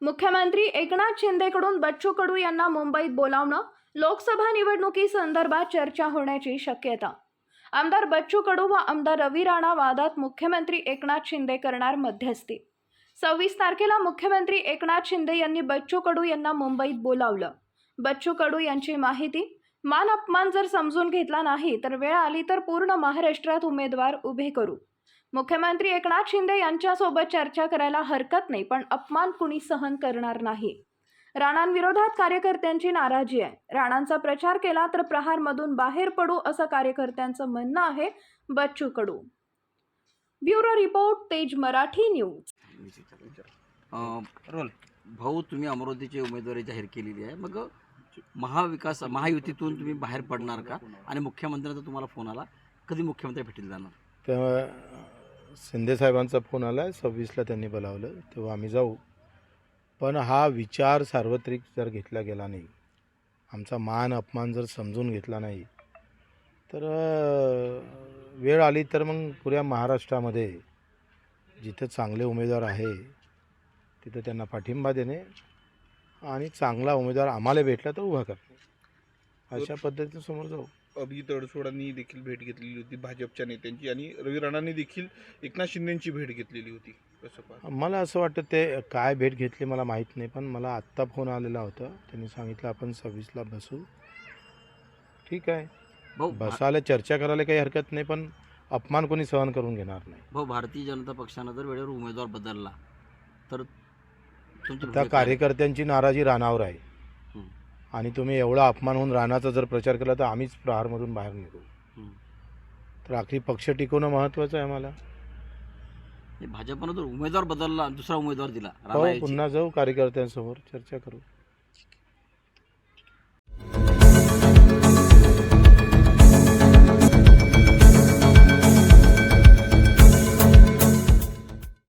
मुख्यमंत्री एकनाथ शिंदेकडून बच्चू कडू यांना मुंबईत बोलावणं लोकसभा निवडणुकीसंदर्भात चर्चा होण्याची शक्यता. आमदार बच्चू कडू व आमदार रवी राणा वादात मुख्यमंत्री एकनाथ शिंदे करणार मध्यस्थी. सव्वीस तारखेला मुख्यमंत्री एकनाथ शिंदे यांनी बच्चू कडू यांना मुंबईत बोलावलं. बच्चू कडू यांची माहिती मान अपमान जर समजून घेतला नाही तर वेळ आली तर पूर्ण महाराष्ट्रात उमेदवार उभे करू. मुख्यमंत्री एकनाथ शिंदे यांच्यासोबत चर्चा करायला हरकत नाही पण अपमान कुणी सहन करणार नाही. राणांविरोधात कार्यकर्त्यांची नाराजी आहे. राणांचा प्रचार केला तर प्रहारमधून बाहेर पडू असं कार्यकर्त्यांचं म्हणणं आहे. बच्चू कडू. ब्युरो रिपोर्ट तेज मराठी न्यूज. अं, रोल. भाऊ तुम्ही अमरावतीची उमेदवारी जाहीर केलेली आहे. मग महाविकास महायुतीतून तुम्ही बाहेर पडणार का? आणि मुख्यमंत्र्यांचा तुम्हाला फोन आला. कधी मुख्यमंत्री भेटीला जाणार? तेव्हा शिंदे साहेबांचा फोन आला आहे सव्वीसला त्यांनी बोलावलं. तेव्हा आम्ही जाऊ. पण हा विचार सार्वत्रिक जर घेतला गेला नाही आमचा मान अपमान जर समजून घेतला नाही तर वेळ आली तर मग पुऱ्या महाराष्ट्रामध्ये जिथं चांगले उमेदवार आहे तिथं त्यांना पाठिंबा देणे आणि चांगला उमेदवार आम्हाला भेटला तर उभा करणे. अशा पद्धतीने समोर जाऊ. अभिजित अडसोडांनी देखील भेट घेतलेली होती भाजपच्या नेत्यांची आणि रवी राणांनी देखील एकनाथ शिंदेची भेट घेतलेली होती. कसं मला असं वाटतं ते काय भेट घेतली मला माहीत नाही पण मला आत्ता फोन आलेला होता. त्यांनी सांगितलं आपण सव्वीसला बसू. ठीक आहे. बसायला चर्चा करायला काही हरकत नाही पण अपमान कोणी सहन करून घेणार नाही. भाऊ भारतीय जनता पक्षानं जर वेळेवर उमेदवार बदलला. तर त्या? कार्यकर्त्यांची नाराजी रानावर आहे. आणि तुम्ही एवढा अपमान होऊन रानाचा जर प्रचार केला तर आम्हीच प्रहारमधून बाहेर निघू. तर आखरी पक्ष टिकवणं महत्त्वाचं आहे मला भाजपनं जर उमेदवार बदलला दुसरा उमेदवार दिला. हो पुन्हा जाऊ कार्यकर्त्यांसमोर चर्चा करू.